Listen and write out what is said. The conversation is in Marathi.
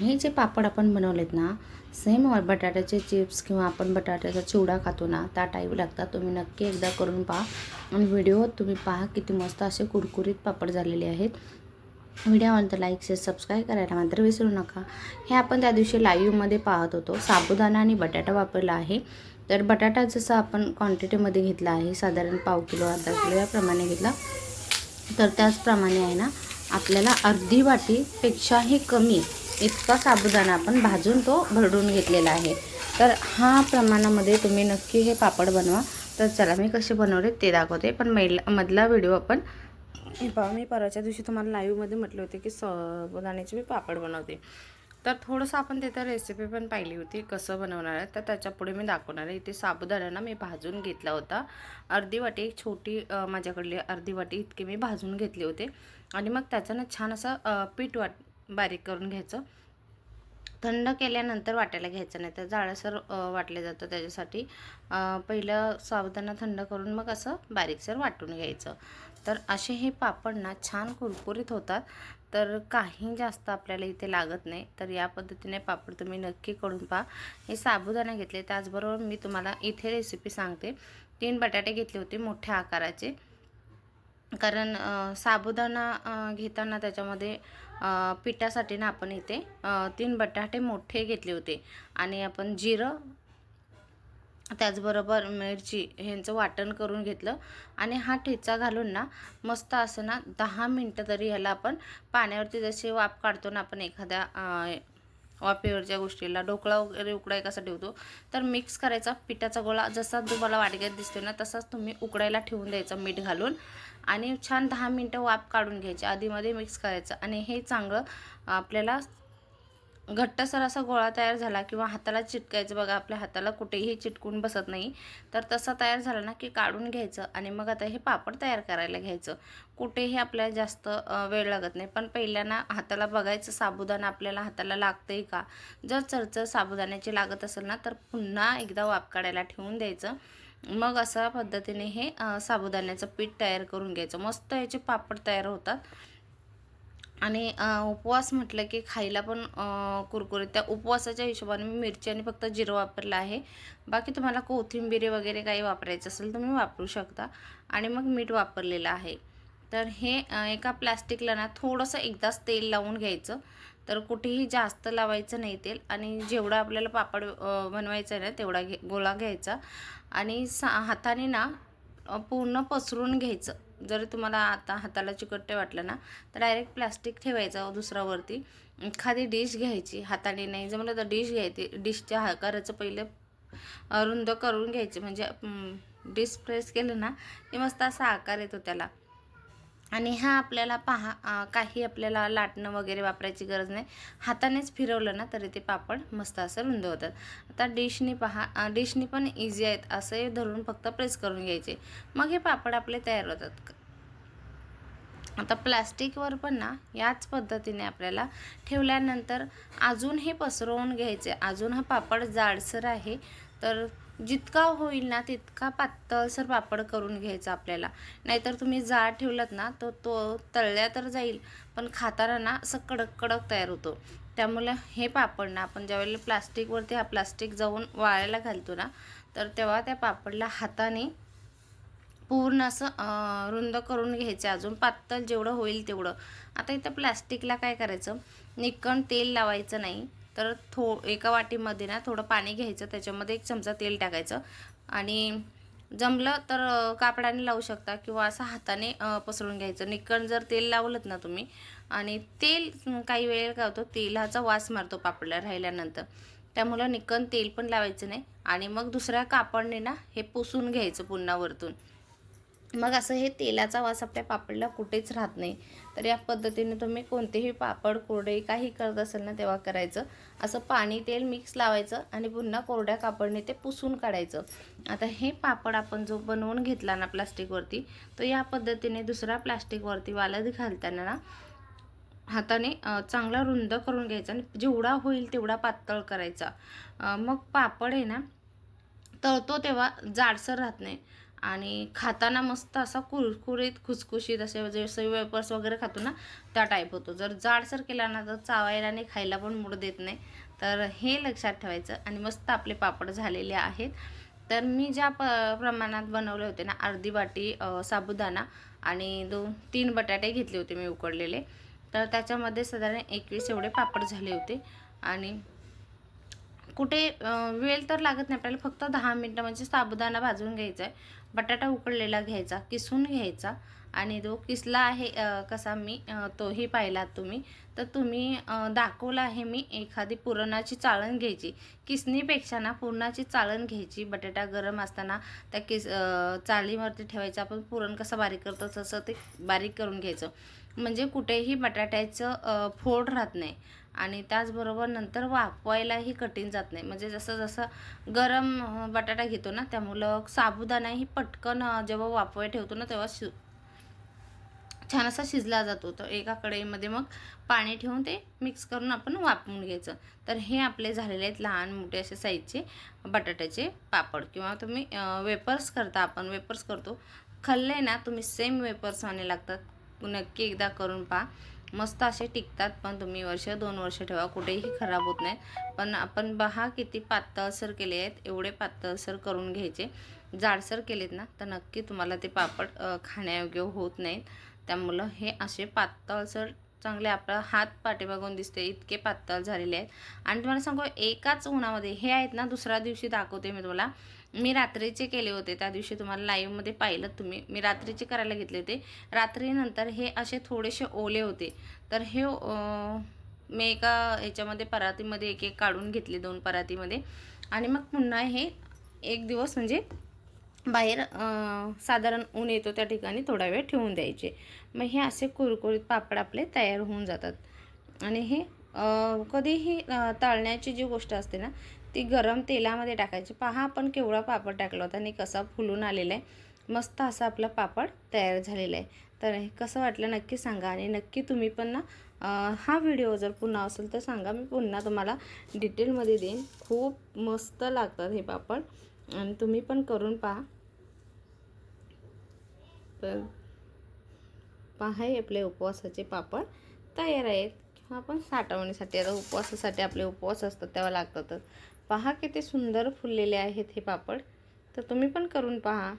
हे जे पापड आपण बनवलेत ना सेम बटाट्याचे चिप्स किंवा आपण बटाट्याचा चिवडा खातो ना त्या टाईप लागतात. तुम्ही नक्की एकदा करून पहा. आणि व्हिडिओ तुम्ही पहा किती मस्त असे कुरकुरीत पापड झालेले आहेत. व्हिडिओ आवडतं लाईक शेअर सबस्क्राईब करायला मात्र विसरू नका. हे आपण त्या दिवशी लाईव्हमध्ये पाहत होतो. साबुदाणा आणि बटाटा वापरला आहे. तर बटाटा जसं आपण क्वांटिटीमध्ये घेतला आहे साधारण पाव किलो अर्धा किलो याप्रमाणे घेतला. तर त्याचप्रमाणे आहे ना आपल्याला अर्धी वाटीपेक्षाही कमी इतका साबुदाणा आपण भाजून तो भरडून घेतलेला आहे. तर हा प्रमाणामध्ये तुम्ही नक्की हे पापड बनवा. तर चला मी कसे बनवले ते दाखवते. पण मैला मधला व्हिडिओ आपण मी परवाच्या दिवशी तुम्हाला लाईव्हमध्ये म्हटले होते की साबुदाण्याचे मी पापड बनवते. तर थोडंसं आपण तिथं रेसिपी पण पाहिली होती कसं बनवणार आहे तर त्याच्यापुढे मी दाखवणार आहे. इथे साबुदाणा मी भाजून घेतला होता. अर्धी वाटी एक छोटी माझ्याकडली अर्धी वाटी इतके मी भाजून घेतले होते. आणि मग त्याचं ना छान असं पीठ वाट बारीक करून घ्यायचं. थंड केल्यानंतर वाटायला घ्यायचं नाही तर जाळसर वाटलं जातं त्याच्यासाठी. पहिलं साबुदाणा थंड करून मग असं बारीकसर वाटून घ्यायचं. तर असे हे पापड ना छान कुरकुरीत होतात. तर काही जास्त आपल्याला इथे लागत नाही. तर या पद्धतीने पापड तुम्ही नक्की करून पहा. हे साबुदाणा घेतले त्याचबरोबर मी तुम्हाला इथे रेसिपी सांगते. तीन बटाटे घेतले होते मोठ्या आकाराचे. कारण साबुदाणा घेताना त्याच्यामध्ये पिठासाठी ना आपण इथे तीन बटाटे मोठे घेतले होते. आणि आपण जिरं त्याचबरोबर मिरची ह्यांचं वाटण करून घेतलं. आणि हा ठेचा घालून ना मस्त असं ना दहा मिनटं तरी ह्याला आपण पाण्यावरती जसे वाफ काढतो ना आपण एखाद्या वाफेवरच्या गोष्टीला ढोकळा वगैरे उकडाय कसा ठेवतो. तर मिक्स करायचा पिठाचा गोळा जसा तुम्हाला वाटग्यात दिसतो ना तसाच तुम्ही उकडायला ठेवून द्यायचा मीठ घालून. आणि छान दहा मिनटं वाफ काढून घ्यायची. आधीमध्ये मिक्स करायचं. आणि हे चांगलं आपल्याला घट्टसर असा गोळा तयार झाला किंवा हाताला चिटकायचं बघा आपल्या हाताला कुठेही चिटकून बसत नाही. तर तसा तयार झाला ना की काढून घ्यायचं आणि मग आता हे पापड तयार करायला घ्यायचं. कुठेही आपल्याला जास्त वेळ लागत नाही. पण पहिल्यांदा हाताला बघायचं साबुदाणा आपल्याला हाताला लागतंय का? जर चरचर साबुदाण्याची लागत असेल ना तर पुन्हा एकदा वाफ काढायला ठेवून द्यायचं. मग अशा पद्धतीने हे साबुदाण्याचं पीठ तयार करून घ्यायचं. मस्त याचे पापड तयार होतात. आणि उपवास म्हटलं की खायला पण कुरकुरे कुरकुरीत. त्या उपवासाच्या हिशोबाने मी मिरची आणि फक्त जिरं वापरलं आहे. बाकी तुम्हाला कोथिंबिरी वगैरे काही वापरायचं असेल तुम्ही वापरू शकता. आणि मग मीठ वापरलेलं आहे. तर हे एका प्लॅस्टिकला ना थोडंसं एकदाच तेल लावून घ्यायचं. तर कुठेही जास्त लावायचं नाही तेल. आणि जेवढा आपल्याला पापड बनवायचं आहे ना तेवढा घे गोळा घ्यायचा. आणि सा हाताने ना पूर्ण पसरून घ्यायचं. जर तुम्हाला आता हाताला चिकटते वाटलं ना तर डायरेक्ट प्लास्टिक ठेवायचं दुसऱ्यावरती. एखादी डिश घ्यायची हाताने नाही जमलं तर डिश घ्यायची डिशच्या आकाराचं पहिलं रुंद करून घ्यायचं. म्हणजे डिश प्रेस केलं ना की मस्त असा आकार येतो त्याला. आणि हा आपल्याला पहा काही आपल्याला लाटणं वगैरे वापरायची गरज नाही. हातानेच फिरवलं ना तरी ते पापड मस्त असं रुंद होतात. आता डिशनी पहा डिशनी पण इझी आहेत असे धरून फक्त प्रेस करून घ्यायचे. मग हे पापड आपले तयार होतात. आता प्लास्टिकवर पण ना याच पद्धतीने आपल्याला ठेवल्यानंतर अजून हे पसरवून घ्यायचे. अजून हा पापड जाडसर आहे. तर जितका होईल ना तितका पातळसर पापड करून घ्यायचा आपल्याला. नाहीतर तुम्ही जाळ ठेवलात ना तो तो तळल्या तर जाईल पण खाताना ना असं कडक कडक तयार होतो. त्यामुळे हे पापड ना आपण ज्यावेळेला प्लास्टिकवरती हा प्लास्टिक जाऊन वाळायला घालतो ना तर तेव्हा त्या पापडला हाताने पूर्ण असं रुंद करून घ्यायचं. अजून पातळ जेवढं होईल तेवढं. आता इथं प्लास्टिकला काय करायचं? निकण तेल लावायचं नाही. तर थो एका वाटीमध्ये ना थोडं पाणी घ्यायचं त्याच्यामध्ये एक चमचा तेल टाकायचं. आणि जमलं तर कापडाने लावू शकता किंवा असं हाताने पसरून घ्यायचं. निकण जर तेल लावलंत ना तुम्ही आणि तेल काही वेळेला काय होतं तेलाचा वास मारतो पापडला राहिल्यानंतर. त्यामुळं निकण तेल पण लावायचं नाही. आणि मग दुसऱ्या कापडने ना हे पुसून घ्यायचं पुन्हा वरतून. मग असं हे तेलाचा वास आपल्या पापडला कुठेच राहत नाही. तर या पद्धतीने तुम्ही कोणतेही पापड कोरडे काही करत असेल ना तेव्हा करायचं. असं पाणी तेल मिक्स लावायचं आणि पुन्हा कोरड्या कापडने ते पुसून काढायचं. आता हे पापड आपण जो बनवून घेतला ना प्लास्टिकवरती तो या पद्धतीने दुसऱ्या प्लास्टिकवरती वालत घालताना ना हाताने चांगला रुंद करून घ्यायचा आणि जेवढा होईल तेवढा पातळ करायचा. मग पापड आहे ना तळतो तेव्हा जाडसर राहत नाही. आणि खाताना मस्त असा कुरकुरीत खुसखुशीत असे जसे वेपर्स वगैरे खातो ना त्या टाईप होतो. जर जाडसर केला ना तर चावायला आणि खायला पण मूड देत नाही. तर हे लक्षात ठेवायचं आणि मस्त आपले पापड झालेले आहेत. तर मी ज्या प प्रमाणात बनवले होते ना अर्धी बाटी साबुदाणा आणि दोन तीन बटाटे घेतले होते मी उकडलेले. तर त्याच्यामध्ये साधारण एकवीस एवढे पापड झाले होते. आणि कुठे वेळ तर लागत नाही आपल्याला फक्त दहा मिनटं म्हणजे साबुदाणा भाजून घ्यायचा आहे बटाटा उकडलेला घ्यायचा किसून घ्यायचा आणि तो किसला आहे कसा मी तोही पाहिलात तुम्ही. तर तुम्ही दाखवला आहे मी एखादी पुरणाची चाळण घ्यायची. किसणीपेक्षा ना पुरणाची चाळण घ्यायची बटाटा गरम असताना त्या किस चाळीवरती ठेवायचं आपण पुरण कसं बारीक करतो तसं ते बारीक करून घ्यायचं. म्हणजे कुठेही बटाट्याचं फोड राहत नाही. आणि त्याचबरोबर नंतर वाफवायलाही कठीण जात नाही. म्हणजे जसं जसं गरम बटाटा घेतो ना त्यामुळं साबुदाणाही पटकन जेव्हा वाफवाय ठेवतो ना तेव्हा शि छान असा शिजला जातो. तर एका कढईमध्ये मग पाणी ठेवून ते मिक्स करून आपण वाफवून घ्यायचं. तर हे आपले झालेले आहेत लहान मोठे असे साईजचे बटाट्याचे पापड. किंवा तुम्ही वेपर्स करता आपण वेपर्स करतो. खाल्ले ना तुम्ही सेम वेपर्स आणे लागतात. नक्की एकदा करून पहा. मस्त असे टिकतात पण तुम्ही वर्ष दोन वर्ष ठेवा कुठेही खराब होत नाहीत पण आपण पहा किती पातळसर केले आहेत एवढे पातळसर करून घ्यायचे. जाडसर केलेत ना तर नक्की तुम्हाला ते पापड खाण्यायोग्य होत नाहीत. त्यामुळं हे असे पातळसर चांगले आपला हात पाठीमागून दिसते इतके पातळ झालेले आहेत. आणि तुम्हाला सांगू एकाच उन्हामध्ये हे आहेत ना दुसऱ्या दिवशी दाखवते मी तुम्हाला. मी रात्रीचे केले होते त्या दिवशी तुम्हाला लाईव्हमध्ये पाहिलं तुम्ही. मी रात्रीचे करायला घेतले होते. रात्रीनंतर हे असे थोडेसे ओले होते. तर हे मी एका ह्याच्यामध्ये परातीमध्ये एक एक काढून घेतले दोन परातीमध्ये. आणि मग पुन्हा हे एक दिवस म्हणजे बाहेर साधारण ऊन येतो त्या ठिकाणी थोडा वेळ ठेवून द्यायचे. मग हे असे कुरकुरीत पापड आपले तयार होऊन जातात. आणि हे कधीही अं, तळण्याची जी गोष्ट असते ना ती गरम तेलामध्ये टाकायची. पहा आपण केवढा पापड टाकला होता आणि कसा फुलून आलेला आहे. मस्त असा आपला पापड तयार झालेला आहे. तर हे कसं वाटलं नक्की सांगा आणि नक्की तुम्ही पण ना हा व्हिडिओ जर पुन्हा असेल तर सांगा. मी पुन्हा तुम्हाला डिटेलमध्ये देईन. खूप मस्त लागतात हे पापड. आणि तुम्ही पण करून पहा. तर पहा हे आपले उपवासाचे पापड तयार आहेत. किंवा आपण साठवणीसाठी आता उपवासासाठी आपले उपवास असतात तेव्हा लागतातच. पहा किती सुंदर फुललेले आहेत हे पापड. तर तुम्ही पण करून पहा.